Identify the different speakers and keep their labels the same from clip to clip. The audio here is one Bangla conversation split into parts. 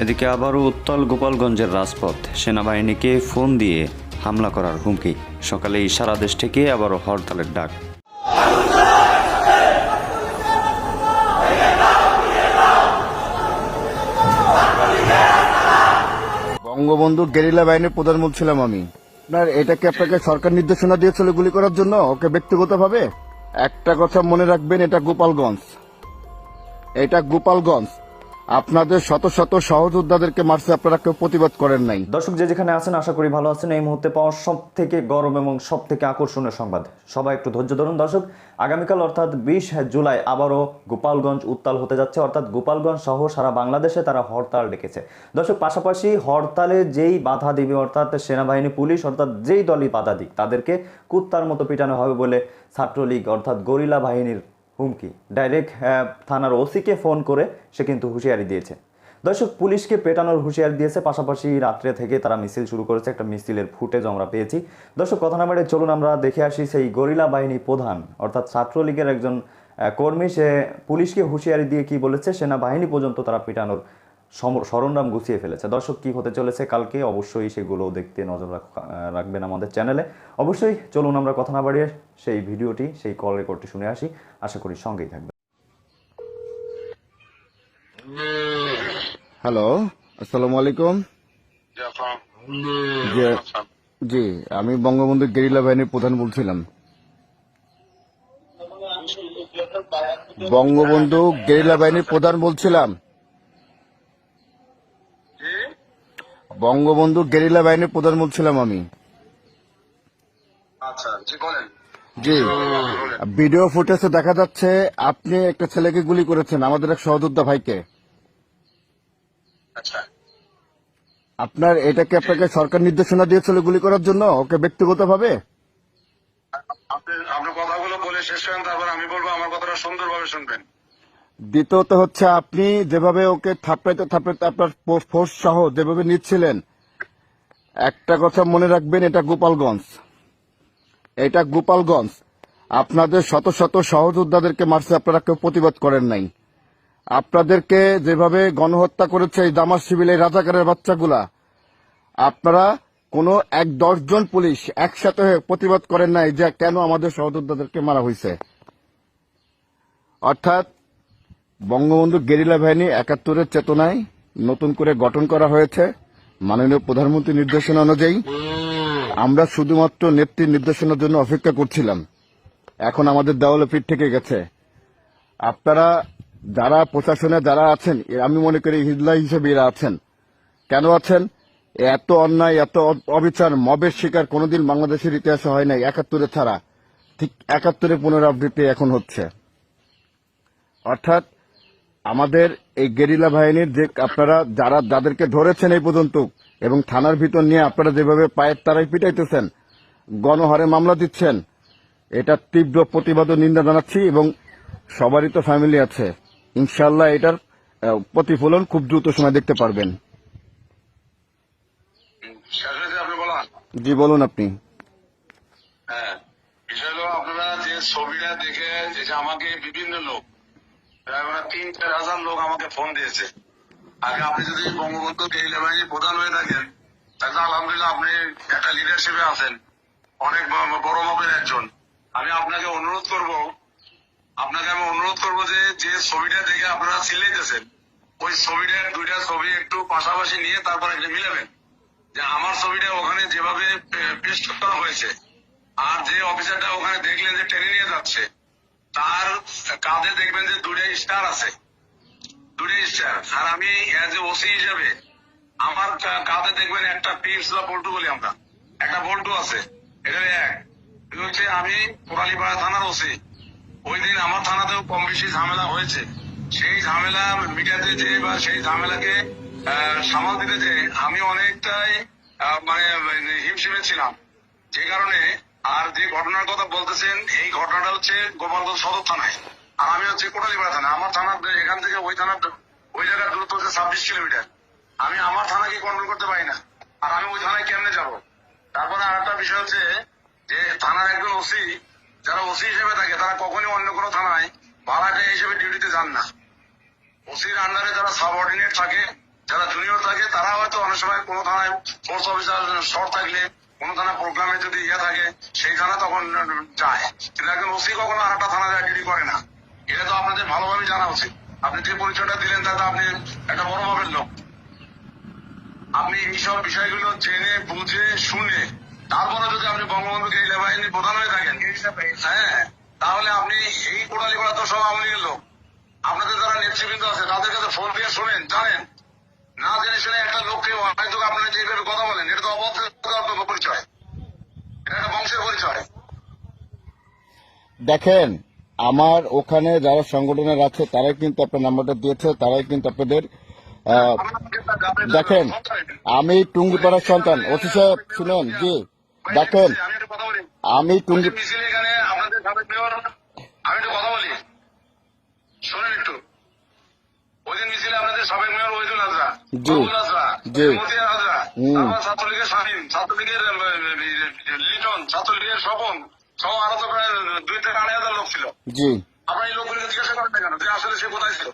Speaker 1: এদিকে আবারও উত্তল গোপালগঞ্জের রাজপথ। সেনাবাহিনীকে ফোন দিয়ে হামলা করার হুমকি। সকালে সারা দেশ থেকে আবারও হরতালের ডাক।
Speaker 2: বঙ্গবন্ধু গেরিলা বাহিনীর প্রধান ছিলাম আমি। আপনার এটাকে আপনাকে সরকার নির্দেশনা দিয়েছিল গুলি করার জন্য? ওকে ব্যক্তিগতভাবে? একটা কথা মনে রাখবেন, এটা গোপালগঞ্জ। এটা গোপালগঞ্জ। আপনাদের শত শত সহযোদ্ধাদেরকে মারছে, আপনারা কেউ প্রতিবাদ করেন নাই।
Speaker 1: দর্শক যে যেখানে আছেন, আশা করি ভালো আছেন। এই মুহূর্তে পাওয়া সব থেকে গরম এবং সব থেকে আকর্ষণীয় সংবাদ। সবাই একটু ধৈর্য ধরুন, দর্শক। আগামীকাল অর্থাৎ বিশ জুলাই আবারও গোপালগঞ্জ উত্তাল হতে যাচ্ছে। অর্থাৎ গোপালগঞ্জ সহ সারা বাংলাদেশে তারা হরতাল ডেকেছে। দর্শক, পাশাপাশি হরতালে যেই বাধা দিবে, অর্থাৎ সেনাবাহিনী, পুলিশ, অর্থাৎ যেই দলই বাধা দিক, তাদেরকে কুত্তার মতো পিটানো হবে বলে ছাত্রলীগ, অর্থাৎ গরিলা বাহিনীর হুমকি। ডাইরেক্ট থানার ওসিকে ফোন করে সে কিন্তু হুঁশিয়ারি দিয়েছে। দর্শক, পুলিশকে পেটানোর হুঁশিয়ারি দিয়েছে, পাশাপাশি রাত্রে থেকে তারা মিছিল শুরু করেছে, একটা মিছিলের ফুটেজ আমরা পেয়েছি। দর্শক, কথা না বাড়ে চলুন আমরা দেখে আসি সেই গরিলা বাহিনী প্রধান, অর্থাৎ ছাত্রলীগের একজন কর্মী। সে পুলিশকে হুঁশিয়ারি দিয়ে কি বলেছে, সেনাবাহিনী পর্যন্ত তারা পিটানোর সরঞ্জাম গুছিয়ে ফেলেছে। দর্শক কি হতে চলেছে কালকে? অবশ্যই সেগুলো দেখতে নজর রাখ- রাখবেন আমাদের চ্যানেলে। অবশ্যই চলুন আমরা কথা না বাড়িয়ে সেই ভিডিওটি সেই কল রেকর্ডটি শুনে আসি। আশা করি সঙ্গেই থাকবে
Speaker 2: হ্যালো আসসালামু আলাইকুম। জি জি আমি বঙ্গবন্ধু গেরিলা বাহিনীর প্রধান বলছিলাম। বঙ্গবন্ধু গেরিলা বাহিনীর প্রধান বলছিলাম। বঙ্গবন্ধু গেরিলা বাহিনীর প্রধানমন্ত্রী ছিলাম আমি।
Speaker 3: আচ্ছা জি
Speaker 2: ভিডিও ফুটেজে দেখা যাচ্ছে আপনি একটা ছেলেকে গুলি করেছেন আমাদের এক সহযোদ্ধা ভাইকে।
Speaker 3: আচ্ছা।
Speaker 2: আপনার এটাকে আপনাকে সরকার নির্দেশনা দিয়েছিল গুলি করার জন্য ওকে ব্যক্তিগতভাবে?
Speaker 3: আপনি আপনার কথাগুলো বলে শেষ করেন তারপর আমি বলব আমার কথাটা সুন্দরভাবে শুনবেন।
Speaker 2: দ্বিতীয়ত হচ্ছে আপনি যেভাবে ওকে থাপড়াইতে থাপড়াইতে আপনার ফোর্স সহ যেভাবে নিচ্ছিলেন, একটা কথা মনে রাখবেন, এটা গোপালগঞ্জ। এটা গোপালগঞ্জ। আপনাদের শত শত সহযোদ্ধাদেরকে মারছে, আপনারা কেউ প্রতিবাদ করেন নাই। আপনাদেরকে যেভাবে গণহত্যা করেছে এই দামার শিবিল রাজাকারের বাচ্চাগুলা, আপনারা কোনো এক দশজন পুলিশ একসাথে হয়ে প্রতিবাদ করেন নাই যে কেন আমাদের সহযোদ্ধাদেরকে মারা হয়েছে। অর্থাৎ বঙ্গবন্ধু গেরিলা বাহিনী একাত্তরের চেতনায় নতুন করে গঠন করা হয়েছে। মাননীয় প্রধানমন্ত্রী নির্দেশনা অনুযায়ী আমরা শুধুমাত্র নেত্রীর নির্দেশনার জন্য অপেক্ষা করছিলাম। এখন আমাদের দেওয়ালে পিঠ থেকে গেছে। আপনারা যারা প্রশাসনে যারা আছেন আমি মনে করি হিজলা হিসেবে এরা আছেন। কেন আছেন? এত অন্যায়, এত অবিচার, মবের শিকার কোনোদিন বাংলাদেশের ইতিহাসে হয় নাই একাত্তরে ছাড়া। ঠিক একাত্তরে পুনরাবৃত্তি এখন হচ্ছে। অর্থাৎ আমাদের এই গেরিলা বাহিনীর যে আপনারা যারা যাদেরকে ধরেছেন এই পর্যন্ত এবং থানার ভিতর নিয়ে আপনারা যেভাবে পায়ের তারাই পিটাইতেছেন গণহারে মামলা দিচ্ছেন এটা তীব্র প্রতিবাদ ও নিন্দা জানাচ্ছি এবং সবারই তো ফ্যামিলি আছে। ইনশাল্লাহ এটার প্রতিফলন খুব দ্রুত সময় দেখতে পারবেন। জি বলুন আপনি।
Speaker 3: হ্যাঁ আপনারা যে ছবিটা দেখে আমাকে বিভিন্ন লোক তিন চার হাজার লোক আমাকে ফোন দিয়েছে। আগে আপনি যদি বঙ্গবন্ধু গেরিলা বাহিনীর প্রধান হয়ে থাকেন, তাহলে আলহামদুলিল্লাহ আপনি একটা লিডারশিপে আছেন। অনেক বড় মাপের একজন। আমি আপনাকে অনুরোধ করব, আপনাকে আমি অনুরোধ করব যে যে ছবিটা দেখে আপনারা সিলাইতেছেন ওই ছবিটার দুইটা ছবি একটু পাশাপাশি নিয়ে তারপর এটা মিলাবেন। যে আমার ছবিটা ওখানে যেভাবে পেশ করা হয়েছে, আর যে অফিসারটা ওখানে দেখলেন যে টেনে নিয়ে যাচ্ছে তার কাঁধে দেখবেন যে দুটো স্টার আছে। দুটো স্টার আর আমি অ্যাজ এ ওসি হিসেবে আমার কাঁধে দেখবেন একটা পিপস বা বল্টু বলি আমরা। একটা বল্টু আছে। এটা এক। হচ্ছে আমি কোরালীপাড়া থানার ওসি ওই দিন আমার থানাতেও কম বেশি ঝামেলা হয়েছে। সেই ঝামেলা মিটাতে যে বা সেই ঝামেলাকে সামাল দিতে যে আমি অনেকটাই মানে হিমশিমে ছিলাম। যে কারণে আর যে ঘটনার কথা বলতেছেন, এই ঘটনাটা হচ্ছে গোপালগঞ্জ সদর থানায়। আর আমি হচ্ছে কোটালীপাড়া থানা আমার থানা এখান থেকে ওই থানার ওই জায়গার দূরত্ব হচ্ছে ছাব্বিশ কিলোমিটার। আমি আমার থানাকে কন্ট্রোল করতে পারি না। আর আমি ওই থানায় কেমনে যাব? তারপরে আর একটা বিষয় হচ্ছে যে থানার একজন ওসি, যারা ওসি হিসেবে থাকে, তারা কখনই অন্য কোনো থানায় ভাড়াটে হিসেবে ডিউটিতে যান না। ওসির আন্ডারে যারা সাবঅর্ডিনেট থাকে, যারা জুনিয়র থাকে, তারা হয়তো অনেক সময় কোনো থানায় ফোর্স অফিসার শর্ট থাকলে কোনো থানা প্রোগ্রামে যদি ইয়ে থাকে, সেই থানা তখন যায়। কিন্তু একজন ওসি কখনো আর একটা থানা যায় ডিউটি করে না। এটা তো আপনাদের ভালোভাবে জানা উচিত। আপনি যে পরিচয়টা দিলেন, তাতে আপনি একটা বড় ভাবের লোক। আপনি এইসব বিষয়গুলো জেনে, বুঝে, শুনে, তারপরে যদি আপনি বঙ্গবন্ধু গেরিলা বাহিনীর প্রধান হয়ে থাকেন হ্যাঁ তাহলে আপনি এই কোটালি করা তো সব আওয়ামী লীগের লোক। আপনাদের যারা নেতৃবৃন্দ আছে, তাদের কাছে ফোন দিয়ে শোনেন, জানেন। না জেনে শুনে একটা লোককে আপনারা যেভাবে কথা বলেন এটা তো অবদ্ধ পরিচয়। এটা একটা বংশের পরিচয়।
Speaker 2: দেখেন আমার ওখানে যারা সংগঠনের আছে তারাই কিন্তু আপনার নাম্বারটা দিয়েছে তারাই কিন্তু আপনাদের আহ, দেখেন আমি টুঙ্গিপাড়ার সন্তান। অতি সাহেব শুনেন জি দেখেন
Speaker 3: আমি
Speaker 2: টুঙ্গি
Speaker 3: আমি কথা বলি শোনেন একটু মিছিলে আপনাদের সাবেক মেয়র ওইদুল হাজরা
Speaker 2: জি।
Speaker 3: বাবুল হাজরা মতিয়া হাজরা তারপর ছাত্রলীগের ছাত্রলীগের লিটন ছাত্রলীগের স্বপন আরও তো প্রায় দুই থেকে আড়াই হাজার লোক ছিল। আপনার এই লোকগুলোকে জিজ্ঞাসা করেন না কেন যে আসলে সে কোথায় ছিল?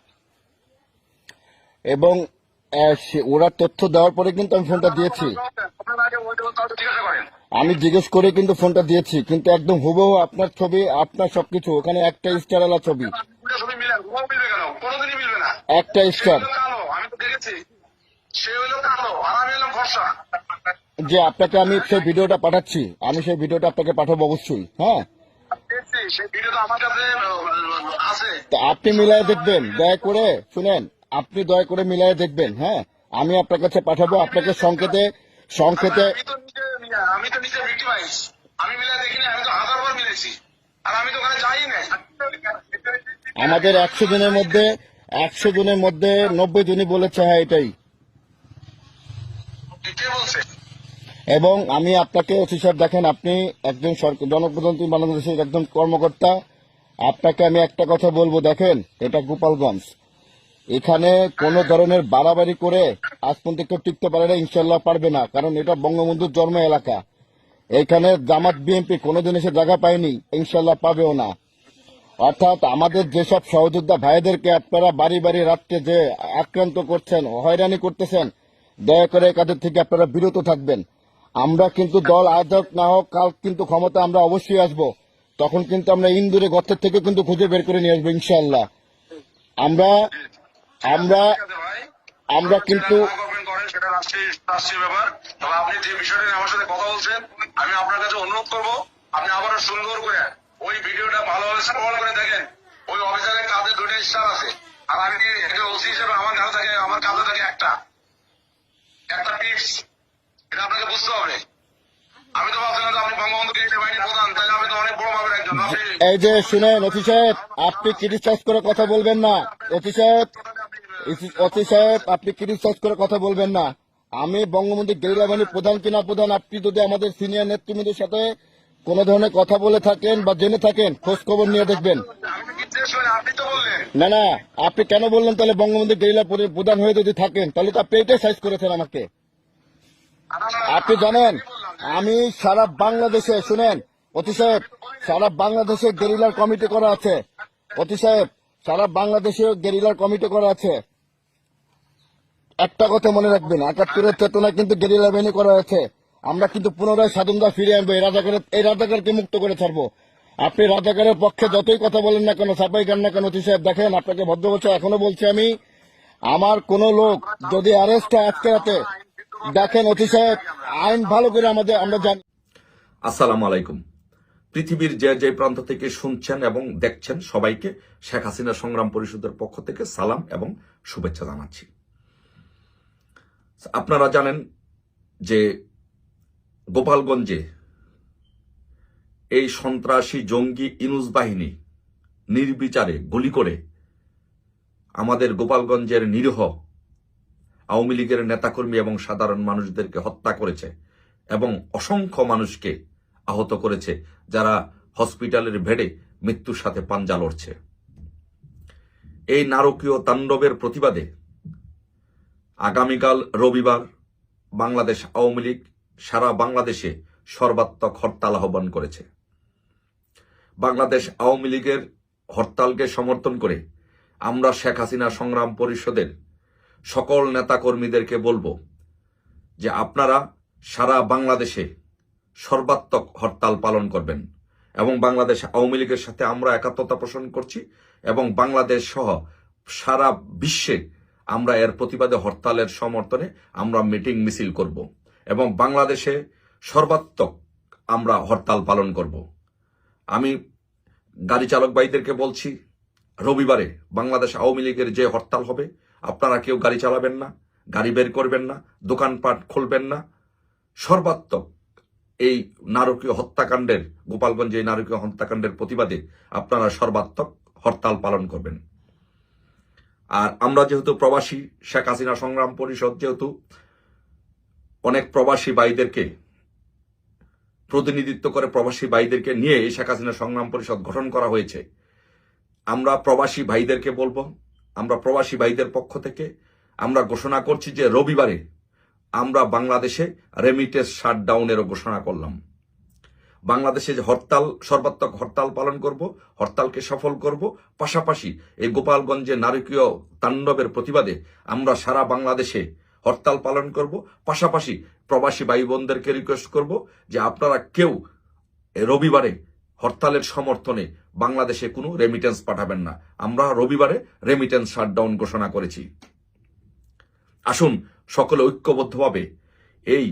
Speaker 2: এবং সে- ওরা তথ্য দেওয়ার পরে কিন্তু আমি ফোনটা দিয়েছি। আমি জিজ্ঞেস করে কিন্তু ফোনটা দিয়েছি কিন্তু একদম হুবহু আপনার ছবি আপনার সবকিছু ওখানে একটা স্টার আলা ছবি। একটা স্টার যে আপনাকে আমি সেই ভিডিওটা পাঠাচ্ছি আমি সেই ভিডিওটা আপনাকে পাঠাবো অবশ্যই হ্যাঁ? আপনি মিলায় দেখবেন দয়া করে শুনেন আপনি দয়া করে মিলায় দেখবেন হ্যাঁ? আমি আপনার কাছে পাঠাবো আপনাকে সংকেতে সংকেতে
Speaker 3: আমি তো নিজে আমি তো নিজে ভিক্টিমাইজ আমি মিলে দেখিনি আমি তো হাজার বার মিলেছি আর আমি তো ওখানে যাই না
Speaker 2: আমাদের একশো জনের মধ্যে একশো জনের মধ্যে নব্বই জনই বলেছে হ্যাঁ এটাই। এবং আমি আপনাকে সাহেব দেখেন আপনি একজন জনপ্রতিনিধি বাংলাদেশের একজন কর্মকর্তা। আপনাকে আমি একটা কথা বলব দেখেন এটা গোপালগঞ্জ। এখানে কোন ধরনের বাড়াবাড়ি করে আজ পর্যন্ত কেউ টিকতে পারে না ইনশাল্লাহ পারবে না কারণ এটা বঙ্গবন্ধুর জন্ম এলাকা। এখানে জামাত বিএনপি কোনোদিন এসে জায়গা পায়নি ইনশাল্লাহ পাবেও না। অর্থাৎ আমাদের যেসব সহযোদ্ধা ভাইদেরকে আপনারা বাড়ি বাড়ি রাত্রে যে আক্রান্ত করছেন, হয়রানি করতেছেন, দয়া করে কাদের থেকে আপনারা বিরত থাকবেন। আমরা কিন্তু দল আজ হোক না হোক, কাল কিন্তু ক্ষমতা আমরা অবশ্যই আসব। তখন কিন্তু আমরা ইন্দুরে গর্তের থেকে কিন্তু খুঁজে বের করে নিয়ে আসব ইনশাল্লাহ আমরা আমরা আমরা কিন্তু
Speaker 3: আপনি যে বিষয়টা আমার সাথে কথা বলছেন আমি আপনার কাছে অনুরোধ করব, আপনি আবারও সুন্দর করে ওই ভিডিওটা ভালোভাবে প্রমাণ করে দেখেন, ওই অফিসারের কাঁধে দুটো স্টার আছে। আর আমি একটা ওসি হিসেবে আমার কাছে থাকে, আমার কাঁধে থাকে একটা। একটা টিপস এটা আপনাকে বুঝতে হবে।
Speaker 2: এই যে শুনেন, অতি সাহেব, আপনি ক্রিটিসাইজ করে কথা বলবেন না। অতি সাহেব অতি সাহেব আপনি ক্রিটিসাইজ করে কথা বলবেন না। আমি বঙ্গবন্ধু গেরিলা বাহিনীর প্রধান কিনা প্রধান, আপনি যদি আমাদের সিনিয়র নেতৃবৃন্দের সাথে কোন ধরনের কথা বলে থাকেন বা জেনে থাকেন খোঁজ খবর নিয়ে দেখবেন। না না, আপনি কেন বললেন? তাহলে বঙ্গবন্ধু গেরিলা পরি- প্রধান হয়ে যদি থাকেন, তাহলে তো আপনি সাইজ করেছেন আমাকে। আপনি জানেন, আমি সারা বাংলাদেশে, শুনেন, অতি সাহেব, সারা বাংলাদেশে গেরিলার কমিটি করা আছে। অতি সাহেব, সারা বাংলাদেশে গেরিলার কমিটি করা আছে। একটা কথা মনে রাখবেন, একাত্তরের চেতনা কিন্তু গেরিলা বাহিনী করা আছে আমরা কিন্তু পুনরায় স্বাধীনতা ফিরে আনব, এই রাজাকারের এই রাজাকারকে মুক্ত করে ছাড়বো। আপনি রাজাকারের পক্ষে যতই কথা বলেন না কেন সাপাই গান না কেন, অতি সাহেব, দেখেন আপনাকে ভদ্র বলছে, এখনও বলছি আমি, আমার কোন লোক যদি অ্যারেস্ট হয় আজকে রাতে, দেখেন অতি সাহেব, আইন ভালো করে আমাদের আমরা জানি।
Speaker 4: আসসালামু আলাইকুম। পৃথিবীর যে যে প্রান্ত থেকে শুনছেন এবং দেখছেন সবাইকে শেখ হাসিনা সংগ্রাম পরিষদের পক্ষ থেকে সালাম এবং শুভেচ্ছা জানাচ্ছি। আপনারা জানেন যে গোপালগঞ্জে। এই সন্ত্রাসী জঙ্গি ইনুস বাহিনী নির্বিচারে গুলি করে আমাদের গোপালগঞ্জের নিরীহ আওয়ামী লীগের নেতাকর্মী এবং সাধারণ মানুষদেরকে হত্যা করেছে এবং অসংখ্য মানুষকে আহত করেছে যারা হসপিটালের ভেড়ে মৃত্যুর সাথে পাঞ্জা লড়ছে। এই নারকীয় তাণ্ডবের প্রতিবাদে আগামীকাল রবিবার বাংলাদেশ আওয়ামী লীগ সারা বাংলাদেশে সর্বাত্মক হরতাল আহ্বান করেছে। বাংলাদেশ আওয়ামী লীগের হরতালকে সমর্থন করে আমরা শেখ হাসিনা সংগ্রাম পরিষদের সকল নেতাকর্মীদেরকে বলব যে আপনারা সারা বাংলাদেশে সর্বাত্মক হরতাল পালন করবেন এবং বাংলাদেশ আওয়ামী লীগের সাথে আমরা একাত্মতা পোষণ করছি এবং বাংলাদেশ সহ সারা বিশ্বে আমরা এর প্রতিবাদে হরতালের সমর্থনে আমরা মিটিং মিছিল করব। এবং বাংলাদেশে সর্বাত্মক আমরা হরতাল পালন করব। আমি গাড়ি চালক ভাইদেরকে বলছি, রবিবারে বাংলাদেশ আওয়ামী লীগের যে হরতাল হবে, আপনারা কেউ গাড়ি চালাবেন না, গাড়ি বের করবেন না, দোকানপাট খুলবেন না। সর্বাত্মক এই নারকীয় হত্যাকাণ্ডের, গোপালগঞ্জে এই নারকীয় হত্যাকাণ্ডের প্রতিবাদে আপনারা সর্বাত্মক হরতাল পালন করবেন। আর আমরা যেহেতু প্রবাসী, শেখ হাসিনা সংগ্রাম পরিষদ যেহেতু অনেক প্রবাসী ভাইদেরকে প্রতিনিধিত্ব করে প্রবাসী ভাইদেরকে নিয়ে এই শেখ হাসিনা সংগ্রাম পরিষদ গঠন করা হয়েছে। আমরা প্রবাসী ভাইদেরকে বলব, আমরা প্রবাসী ভাইদের পক্ষ থেকে আমরা ঘোষণা করছি যে রবিবারে আমরা বাংলাদেশে রেমিটেন্স শাটডাউনেরও ঘোষণা করলাম। বাংলাদেশে যে হরতাল, সর্বাত্মক হরতাল পালন করব, হরতালকে সফল করব, পাশাপাশি এই গোপালগঞ্জে নারকীয় তাণ্ডবের প্রতিবাদে আমরা সারা বাংলাদেশে হরতাল পালন করব। পাশাপাশি প্রবাসী ভাই বোনদেরকে রিকোয়েস্ট করব যে আপনারা কেউ রবিবারে হরতালের সমর্থনে বাংলাদেশে কোনো রেমিটেন্স পাঠাবেন না। আমরা রবিবারে রেমিটেন্স শাটডাউন ঘোষণা করেছি। আসুন, সকলে ঐক্যবদ্ধভাবে এই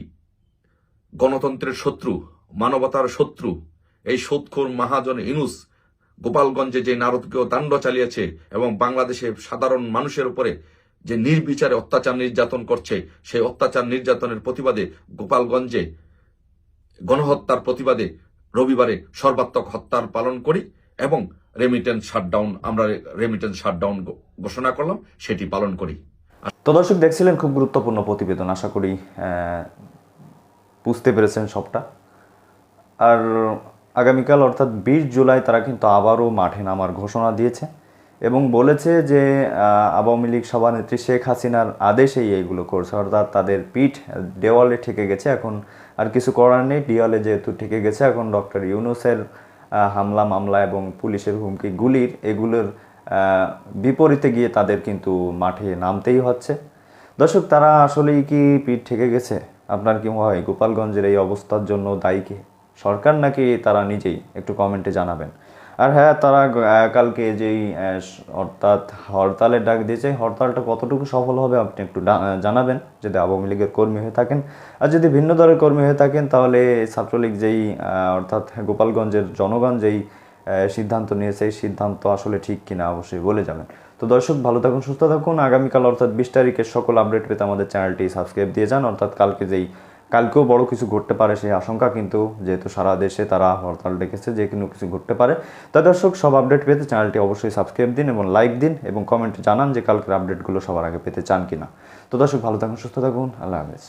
Speaker 4: গণতন্ত্রের শত্রু, মানবতার শত্রু, এই সৎখোর মহাজন ইনুস, গোপালগঞ্জে যে নারদীয় তাণ্ড চালিয়েছে এবং বাংলাদেশে সাধারণ মানুষের উপরে যে নির্বিচারে অত্যাচার নির্যাতন করছে, সেই অত্যাচার নির্যাতনের প্রতিবাদে গোপালগঞ্জে গণহত্যার প্রতিবাদে রবিবারে সর্বাত্মক হত্যার পালন করি এবং রেমিটেন্স শাটডাউন আমরা রেমিটেন্স শাটডাউন ঘোষণা করলাম, সেটি পালন করি।
Speaker 1: তো দর্শক দেখছিলেন খুব গুরুত্বপূর্ণ প্রতিবেদন, আশা করি বুঝতে পেরেছেন সবটা। আর আগামীকাল অর্থাৎ বিশ জুলাই তারা কিন্তু আবারও মাঠে নামার ঘোষণা দিয়েছে। এবং বলেছে যে আওয়ামী লীগ সভানেত্রী শেখ হাসিনার আদেশেই এইগুলো করছে। অর্থাৎ তাদের পিঠ দেওয়ালে ঠেকে গেছে। এখন আর কিছু করার নেই। দেওয়ালে যেহেতু ঠেকে গেছে, এখন ডক্টর ইউনুসের হামলা, মামলা এবং পুলিশের হুমকি গুলির এগুলোর বিপরীতে গিয়ে তাদের কিন্তু মাঠে নামতেই হচ্ছে। দর্শক, তারা আসলেই কি পিঠ ঠেকে গেছে? আপনার কি হয় গোপালগঞ্জের এই অবস্থার জন্য দায়ী কে সরকার নাকি তারা নিজেই? একটু কমেন্টে জানাবেন। আর হ্যাঁ তারা কালকে যেই অর্থাৎ হরতালের ডাক দিয়েছে হরতালটা কতটুকু সফল হবে আপনি একটু জানাবেন। যদি আওয়ামী লীগের কর্মী হয়ে থাকেন, আর যদি ভিন্ন দলের কর্মী হয়ে থাকেন, তাহলে ছাত্রলীগ যেই অর্থাৎ গোপালগঞ্জের জনগণ যেই সিদ্ধান্ত নিয়েছে এই সিদ্ধান্ত আসলে ঠিক কিনা অবশ্যই বলে যাবেন। তো দর্শক, ভালো থাকুন, সুস্থ থাকুন। আগামীকাল অর্থাৎ বিশ তারিখের সকল আপডেট পেতে আমাদের চ্যানেলটি সাবস্ক্রাইব দিয়ে যান। অর্থাৎ কালকে যেই কালকেও বড় কিছু ঘটতে পারে সেই আশঙ্কা, কিন্তু যেহেতু সারা দেশে তারা হরতাল ডেকেছে, যে কোনো কিছু ঘটতে পারে। তা দর্শক, সব আপডেট পেতে চ্যানেলটি অবশ্যই সাবস্ক্রাইব দিন এবং লাইক দিন এবং কমেন্টে জানান যে কালকের আপডেটগুলো সবার আগে পেতে চান কিনা। তো দর্শক, ভালো থাকুন, সুস্থ থাকুন, আল্লাহ হাফেজ।